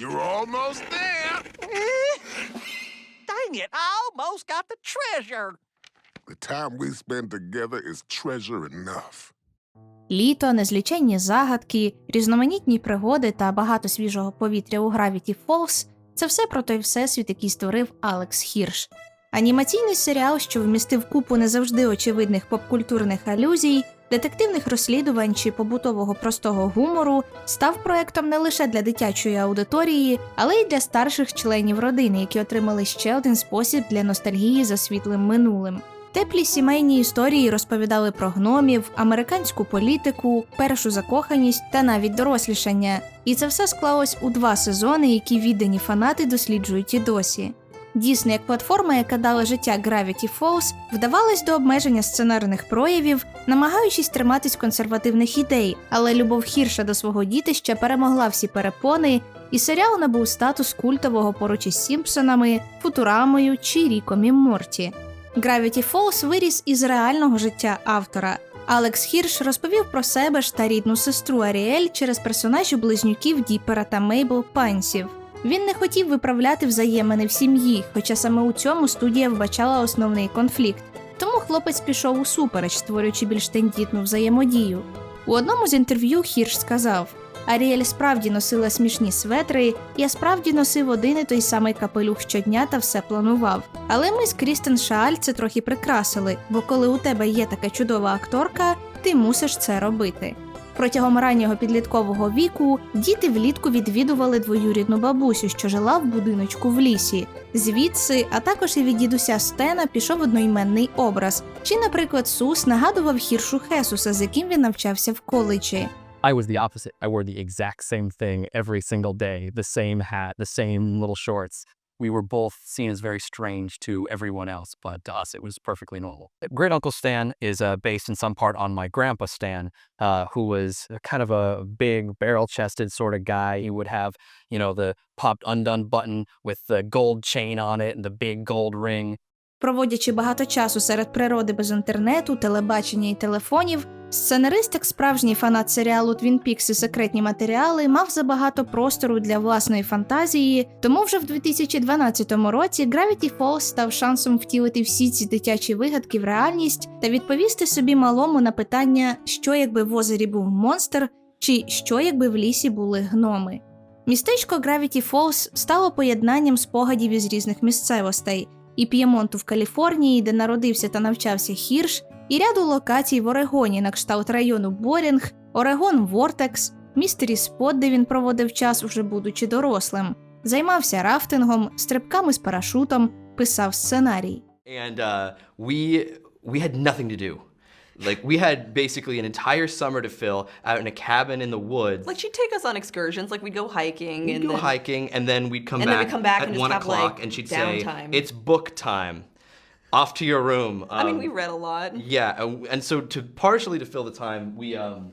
You're almost there. Dang it, I almost got the treasure. The time we spend together is treasure enough. Літо, незліченні загадки, різноманітні пригоди та багато свіжого повітря у Gravity Falls – це все про той всесвіт, який створив Алекс Хірш. Анімаційний серіал, що вмістив купу не завжди очевидних попкультурних алюзій, детективних розслідувань чи побутового простого гумору, став проектом не лише для дитячої аудиторії, але й для старших членів родини, які отримали ще один спосіб для ностальгії за світлим минулим. Теплі сімейні історії розповідали про гномів, американську політику, першу закоханість та навіть дорослішання. І це все склалось у два сезони, які віддані фанати досліджують і досі. Дійсно, як платформа, яка дала життя Gravity Falls, вдавалась до обмеження сценарних проявів, намагаючись триматись консервативних ідей, але любов Хірша до свого дітища перемогла всі перепони, і серіал набув статус культового поруч із Сімпсонами, Футурамою чи Ріком і Морті. Gravity Falls виріс із реального життя автора. Алекс Хірш розповів про себе ж та рідну сестру Аріель через персонажів близнюків Діпера та Мейбл Пансів. Він не хотів виправляти взаємини в сім'ї, хоча саме у цьому студія вбачала основний конфлікт. Тому хлопець пішов усупереч, створюючи більш тендітну взаємодію. У одному з інтерв'ю Хірш сказав: Аріель справді носила смішні светри, я справді носив один і той самий капелюх щодня та все планував. Але ми з Крістен Шааль це трохи прикрасили, бо коли у тебе є така чудова акторка, ти мусиш це робити. Протягом раннього підліткового віку діти влітку відвідували двоюрідну бабусю, що жила в будиночку в лісі. Звідси, а також і від дідуся Стена пішов одноіменний образ. Чи, наприклад, Сус нагадував гіршу Хесуса, з яким він навчався в коледжі. I was the opposite. I wore the exact same thing every single day the same hat, the same little shorts. We were both seen as very strange to everyone else, but to us it was perfectly normal. Great Uncle Stan is uh, based in some part on my grandpa Stan, uh, who was a kind of a big, barrel chested sort of guy. He would have, you know, the popped undone button with the gold chain on it and the big gold ring. Проводячи багато часу серед природи без інтернету, телебачення і телефонів, сценарист, як справжній фанат серіалу Твін Пікс і секретні матеріали, мав забагато простору для власної фантазії, тому вже в 2012 році Gravity Falls став шансом втілити всі ці дитячі вигадки в реальність та відповісти собі малому на питання, що якби в озері був монстр, чи що якби в лісі були гноми. Містечко Gravity Falls стало поєднанням спогадів із різних місцевостей і П'ємонту в Каліфорнії, де народився та навчався Хірш, і ряду локацій в Орегоні на кшталт району Борінг, Орегон Вортекс, Містері Спот, де він проводив час, уже будучи дорослим, займався рафтингом, стрибками з парашутом, писав сценарій. and uh, we we had nothing to do. Like we had basically an entire summer to fill out in a cabin in the woods. Like she'd take us on excursions, like we'd go hiking we'd and go then hiking, and then we'd come and back, then we'd come back at and one o'clock, like, and she'd downtime. say, "It's book time. Off to your room." I mean, Um, we read a lot. Yeah, and, and so to partially to fill the time, we um,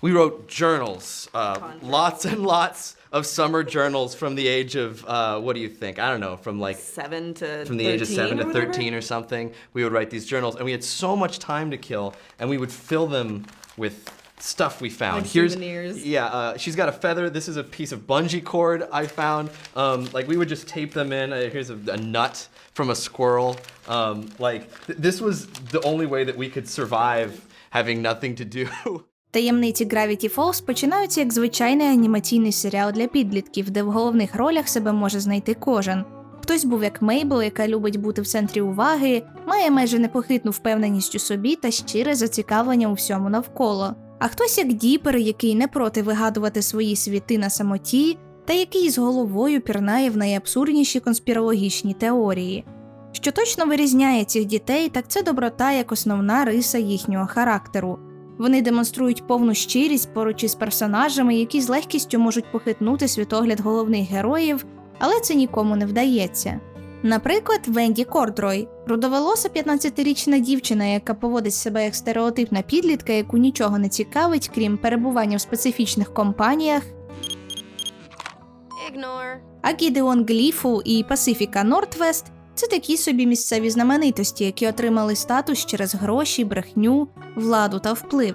we wrote journals, uh, lots and lots of summer journals from the age of uh, what do you think? I don't know, from like Seven to from the age of seven to. 13 or something. We would write these journals, and we had so much time to kill, and we would fill them with stuff we found. Like Here's souvenirs. yeah. Uh, she's got a feather. This is a piece of bungee cord I found. Um, like we would just tape them in. Uh, here's a, a nut from a squirrel. Um, like th- this was the only way that we could survive having nothing to do. Таємниці Gravity Falls починаються як звичайний анімаційний серіал для підлітків, де в головних ролях себе може знайти кожен. Хтось був як Мейбл, яка любить бути в центрі уваги, має майже непохитну впевненість у собі та щире зацікавлення у всьому навколо. А хтось як Діпер, який не проти вигадувати свої світи на самоті, та який з головою пірнає в найабсурдніші конспірологічні теорії. Що точно вирізняє цих дітей, так це доброта як основна риса їхнього характеру. Вони демонструють повну щирість поруч із персонажами, які з легкістю можуть похитнути світогляд головних героїв, але це нікому не вдається. Наприклад, Венді Кордрой, рудоволоса 15-річна дівчина, яка поводить себе як стереотипна підлітка, яку нічого не цікавить, крім перебування в специфічних компаніях, Ignore. а Гідеон Гліфу і Пасифіка Нортвест це такі собі місцеві знаменитості, які отримали статус через гроші, брехню, владу та вплив.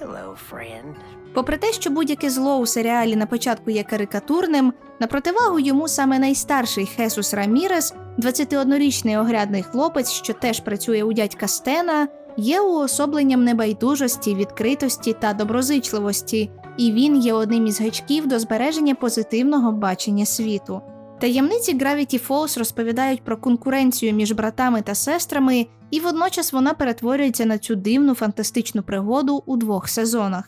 Hello, friend. Попри те, що будь-яке зло у серіалі на початку є карикатурним, на противагу йому саме найстарший Хесус Рамірес, 21-річний огрядний хлопець, що теж працює у дядька Стена, є уособленням небайдужості, відкритості та доброзичливості, і він є одним із гачків до збереження позитивного бачення світу. Таємниці Gravity Falls розповідають про конкуренцію між братами та сестрами, і водночас вона перетворюється на цю дивну фантастичну пригоду у двох сезонах.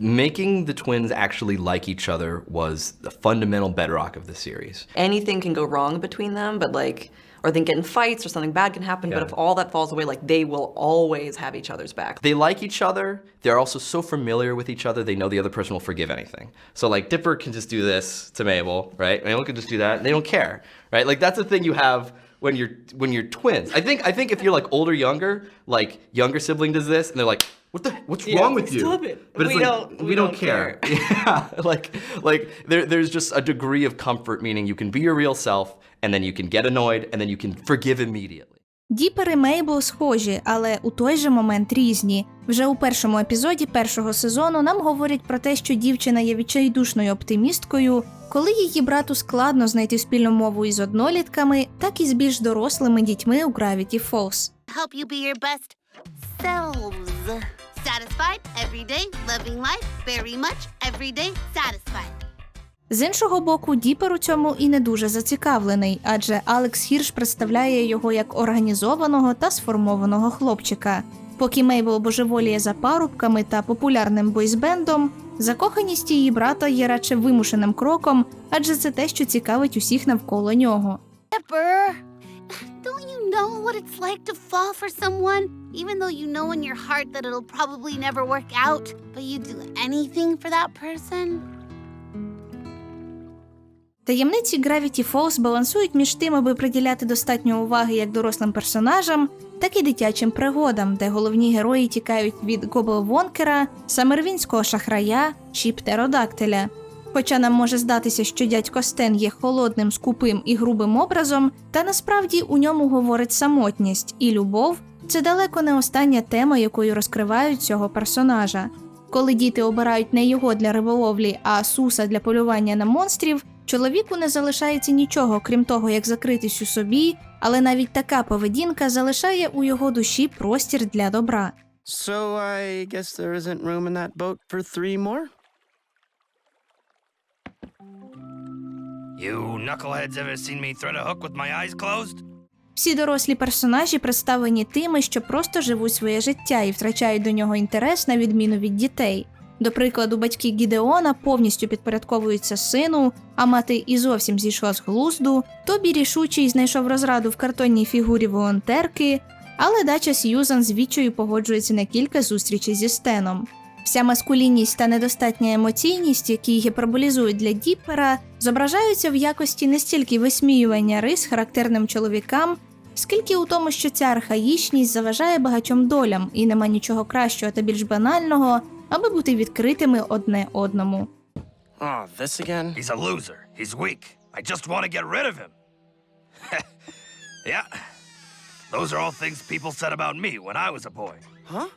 Making the twins actually like each other was the fundamental bedrock of the series. Anything can go wrong between them, but like, or they can get in fights or something bad can happen. But if all that falls away, like they will always have each other's back. They like each other. They're also so familiar with each other, they know the other person will forgive anything. So, like, Dipper can just do this to Mabel, right? Mabel can just do that. And they don't care, right? Like, that's the thing you have when you're when you're twins. I think I think if you're like older, younger, like younger sibling does this, and they're like, "What the? What's Yeah, wrong with you?" stop it. But We like don't- we, we don't, don't care. yeah, like like there, there's just a degree of comfort, meaning you can be your real self, and then you can get annoyed, and then you can forgive immediately. Діпер і Мейбл схожі, але у той же момент різні. Вже у першому епізоді першого сезону нам говорять про те, що дівчина є відчайдушною оптимісткою, коли її брату складно знайти спільну мову із однолітками, так і з більш дорослими дітьми у Gravity Falls. help you be your best selves. Satisfied every day, loving life very much every day, satisfied. З іншого боку, Діпер у цьому і не дуже зацікавлений, адже Алекс Хірш представляє його як організованого та сформованого хлопчика. Поки Мейбл божеволіє за парубками та популярним бойсбендом, закоханість її брата є радше вимушеним кроком, адже це те, що цікавить усіх навколо нього. Dipper, don't you know what? Even though you know in your heart that it'll probably never work out, but you do anything for that person? Таємниці Gravity Falls балансують між тим, аби приділяти достатньо уваги як дорослим персонажам, так і дитячим пригодам, де головні герої тікають від Гобл Вонкера, самервінського шахрая чи птеродактиля. Хоча нам може здатися, що дядько Стен є холодним, скупим і грубим образом, та насправді у ньому говорить самотність і любов це далеко не остання тема, якою розкривають цього персонажа. Коли діти обирають не його для риболовлі, а суса для полювання на монстрів, чоловіку не залишається нічого, крім того, як закритись у собі, але навіть така поведінка залишає у його душі простір для добра. So I guess there isn't room in that boat for three more? You knuckleheads ever seen me thread a hook with my eyes closed? Всі дорослі персонажі представлені тими, що просто живуть своє життя і втрачають до нього інтерес на відміну від дітей. До прикладу, батьки Гідеона повністю підпорядковуються сину, а мати і зовсім зійшла з глузду. Тобі рішучий знайшов розраду в картонній фігурі волонтерки, але дача Сьюзан з відчою погоджується на кілька зустрічей зі Стеном. Вся маскулінність та недостатня емоційність, які гіперболізують для Діппера, зображаються в якості не стільки висміювання рис характерним чоловікам, скільки у тому, що ця архаїчність заважає багатьом долям, і нема нічого кращого та більш банального, аби бути відкритими одне одному. Oh, this again? He's a loser. He's weak. I just want to get rid of him. yeah. Those are all things people said about me when I was a boy. Huh?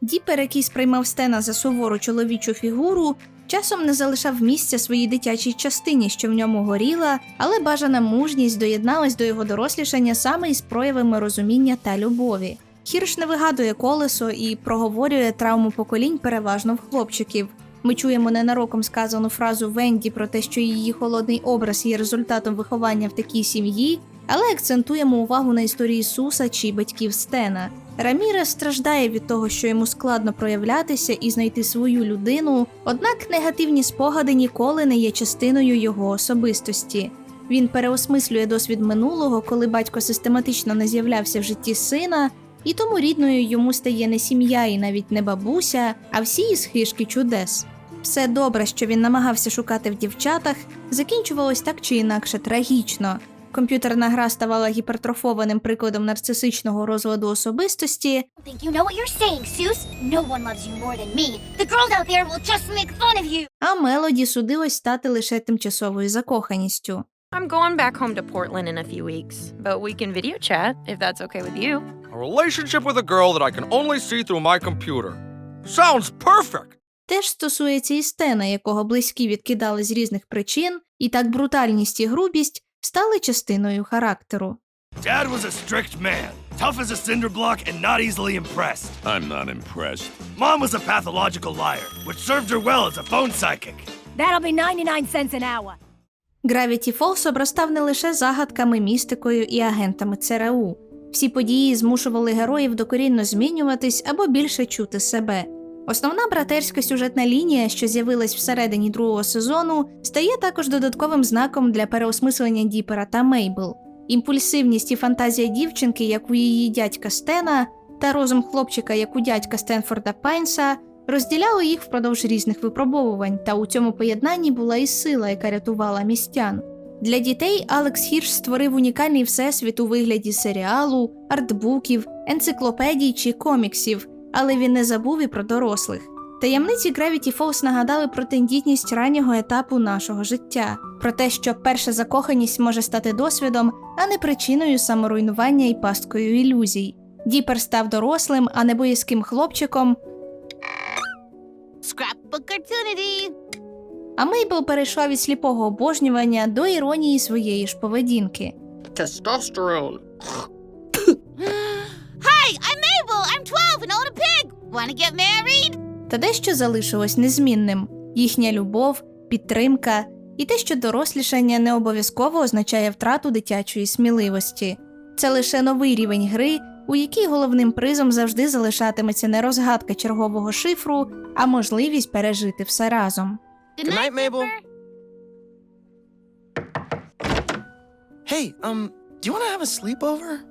Діпер, який сприймав Стена за сувору чоловічу фігуру, часом не залишав місця своїй дитячій частині, що в ньому горіла, але бажана мужність доєдналась до його дорослішання саме із проявами розуміння та любові. Хірш не вигадує колесо і проговорює травму поколінь переважно в хлопчиків. Ми чуємо ненароком сказану фразу Венді про те, що її холодний образ є результатом виховання в такій сім'ї, але акцентуємо увагу на історії Суса чи батьків Стена. Раміре страждає від того, що йому складно проявлятися і знайти свою людину, однак негативні спогади ніколи не є частиною його особистості. Він переосмислює досвід минулого, коли батько систематично не з'являвся в житті сина, і тому рідною йому стає не сім'я і навіть не бабуся, а всі із хишки чудес. Все добре, що він намагався шукати в дівчатах, закінчувалось так чи інакше трагічно. Комп'ютерна гра ставала гіпертрофованим прикладом нарцисичного розладу особистості, а Мелоді судилось стати лише тимчасовою закоханістю. I'm going back home to Portland in a few weeks, but we can video chat if that's okay with you. A relationship with a girl that I can only see through my computer. Sounds perfect! теж стосується і Стена, якого близькі відкидали з різних причин, і так брутальність і грубість стали частиною характеру. Dad was a strict man, tough as a cinder block and not easily impressed. I'm not impressed. Mom was a pathological liar, which served her well as a phone psychic. That'll be 99 cents an hour. Gravity Falls обростав не лише загадками, містикою і агентами ЦРУ. Всі події змушували героїв докорінно змінюватись або більше чути себе. Основна братерська сюжетна лінія, що з'явилась всередині другого сезону, стає також додатковим знаком для переосмислення Діпера та Мейбл. Імпульсивність і фантазія дівчинки, як у її дядька Стена, та розум хлопчика, як у дядька Стенфорда Пайнса, розділяли їх впродовж різних випробовувань, та у цьому поєднанні була і сила, яка рятувала містян. Для дітей Алекс Хірш створив унікальний всесвіт у вигляді серіалу, артбуків, енциклопедій чи коміксів, але він не забув і про дорослих. Таємниці Gravity Falls нагадали про тендітність раннього етапу нашого життя, про те, що перша закоханість може стати досвідом, а не причиною саморуйнування і пасткою ілюзій. Діпер став дорослим, а не боязким хлопчиком, opportunity. а Мейбл перейшла від сліпого обожнювання до іронії своєї ж поведінки. Testosterone. Hi, I'm Mabel. I'm 12 and own a pig. Want to get married? Та дещо залишилось незмінним: їхня любов, підтримка і те, що дорослішання не обов'язково означає втрату дитячої сміливості. Це лише новий рівень гри, у якій головним призом завжди залишатиметься не розгадка чергового шифру, а можливість пережити все разом. Good, night, Mabel. Hey, um, do you want to have a sleepover?